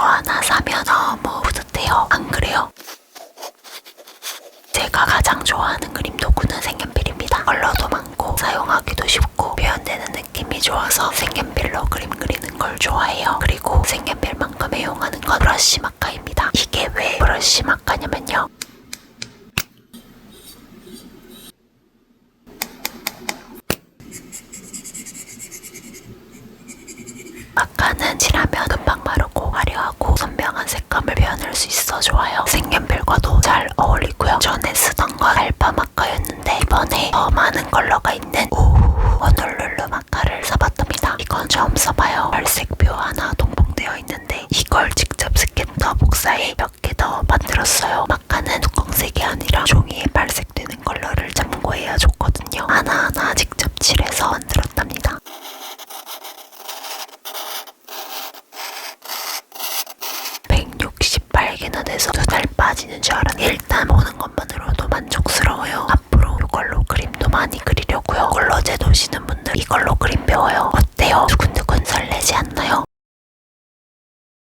그거 하나 사면 너무 뿌듯해요. 안 그래요? 제가 가장 좋아하는 그림 도구는 색연필입니다. 컬러도 많고 사용하기도 쉽고 표현되는 느낌이 좋아서 색연필로 그림 그리는 걸 좋아해요. 그리고 색연필만큼 애용하는 건 브러쉬 마카입니다. 이게 왜 브러쉬 마카냐면요. 수 있어 좋아요. 색연필과도 잘 어울리고요. 전에 쓰던 건 알파 마카였는데 이번에 더 많은 컬러가 있는 우후후 호놀룰루 마카를 써봤답니다. 이건 처음 써봐요. 발색표 하나 동봉되어 있는데 이걸 직접 스캔더 복사해 몇 개 더 만들었어요. 마 개나 돼서 두 달 빠지는 줄 알았는데 일단 보는 것만으로도 만족스러워요. 앞으로 이걸로 그림도 많이 그리려고요. 컬러 제도시는 분들 이걸로 그림